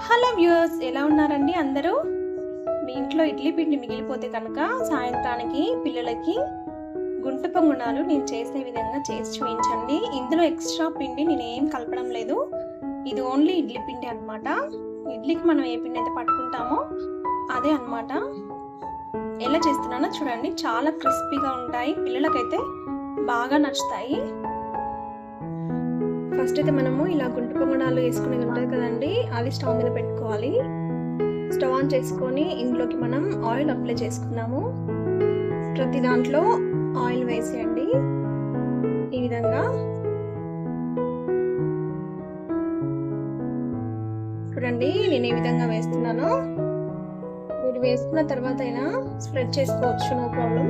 Hello viewers ఎలా ఉన్నారండి అందరూ? మీ ఇంట్లో ఇడ్లీ పిండి మిగిలిపోతే కనుక సాయంత్రానికి పిల్లలకి గుంట పొంగుణాలు నేను చేసే విధంగా చేసి చూపించండి. ఇందులో ఎక్స్ట్రా పిండి నేను ఏం కలపడం లేదు. ఇది ఓన్లీ ఇడ్లీ పిండి అనమాట ఇడ్లీకి మనం ఏ పిండి అయితే పట్టుకుంటామో అదే అన్నమాట. ఎలా చేస్తున్నానో చూడండి. చాలా క్రిస్పీగా ఉంటాయి. పిల్లలకైతే బాగా నచ్చుతాయి. ఫస్ట్ అయితే మనము ఇలా గుంటు పొంగడాలు వేసుకునేది ఉంటుంది కదండి అది స్టవ్ మీద పెట్టుకోవాలి. స్టవ్ ఆన్ చేసుకొని ఇందులోకి మనం ఆయిల్ అప్లై చేసుకున్నాము. ప్రతి దాంట్లో ఆయిల్ వేసేయండి. ఈ విధంగా. చూడండి నేను ఏ విధంగా వేస్తున్నానో. మీరు వేసుకున్న తర్వాత అయినా స్ప్రెడ్ చేసుకోవచ్చు నో ప్రాబ్లం.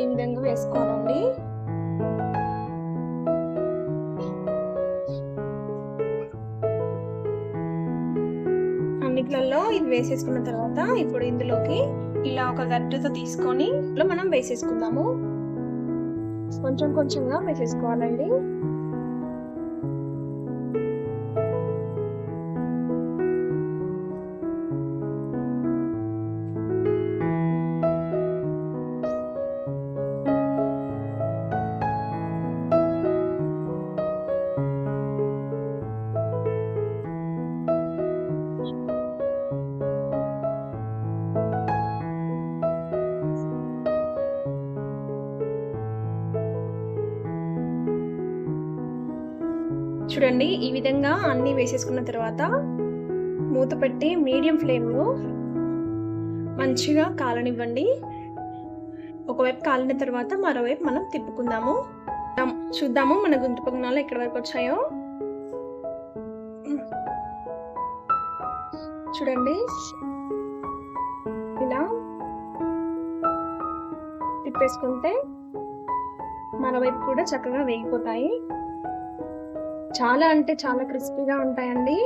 ఈ విధంగా వేసుకోవాలండి. అన్నిట్లలో ఇది వేసేసుకున్న తర్వాత ఇప్పుడు ఇందులోకి ఇలా ఒక గడ్డతో తీసుకొని ఇందులో మనం వేసేసుకుందాము. కొంచెం కొంచెంగా వేసేసుకోవాలండి. చూడండి ఈ విధంగా అన్నీ వేసేసుకున్న తర్వాత మూత పెట్టి మీడియం ఫ్లేమ్లో మంచిగా కాలనివ్వండి. ఒకవైపు కాలిన తర్వాత మరోవైపు మనం తిప్పుకుందాము. చూద్దాము మన గుంతు పొంగనాలు ఎక్కడి వరకు వచ్చాయో. చూడండి. ఇలా తిప్పేసుకుంటే మరోవైపు కూడా చక్కగా వేగిపోతాయి. చాలా అంటే చాలా క్రిస్పీగా ఉంటాయండి.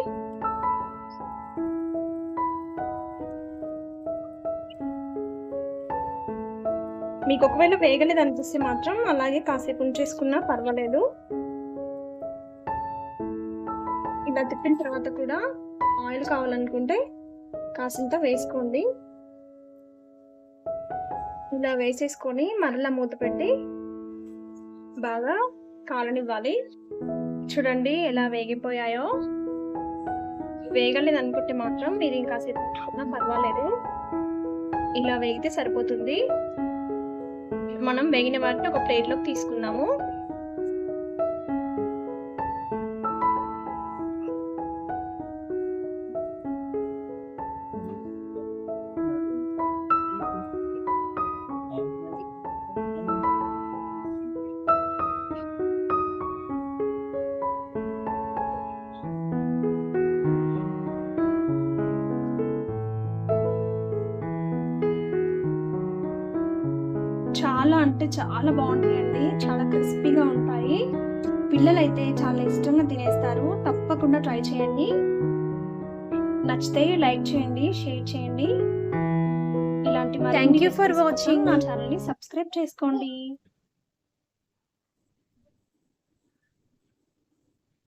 మీకు ఒకవేళ వేగలేదు అనిపిస్తే మాత్రం అలాగే కాసేపు ఉంచేసుకున్నా పర్వాలేదు. ఇలా తిప్పిన తర్వాత కూడా ఆయిల్ కావాలనుకుంటే కాసింత వేసుకోండి. ఇలా వేసేసుకొని మరలా మూత పెట్టి బాగా కాలనివ్వాలి. చూడండి ఎలా వేగిపోయాయో. వేగలేదు అనుకుంటే మాత్రం మీరు ఇంకా ఉంచుకున్నా పర్వాలేదు. ఇలా వేగితే సరిపోతుంది. మనం వేగిన వాటిని ఒక ప్లేట్లోకి తీసుకుందాము చాలా అంటే చాలా బాగుంటాయండి. చాలా క్రిస్పీగా ఉంటాయి. పిల్లలైతే చాలా ఇష్టంగా తినేస్తారు. తప్పకుండా ట్రై చేయండి. నచ్చితే లైక్ చేయండి షేర్ చేయండి. ఇలాంటి Thank you for watching. నా ఛానల్ని సబ్స్క్రైబ్ చేసుకోండి.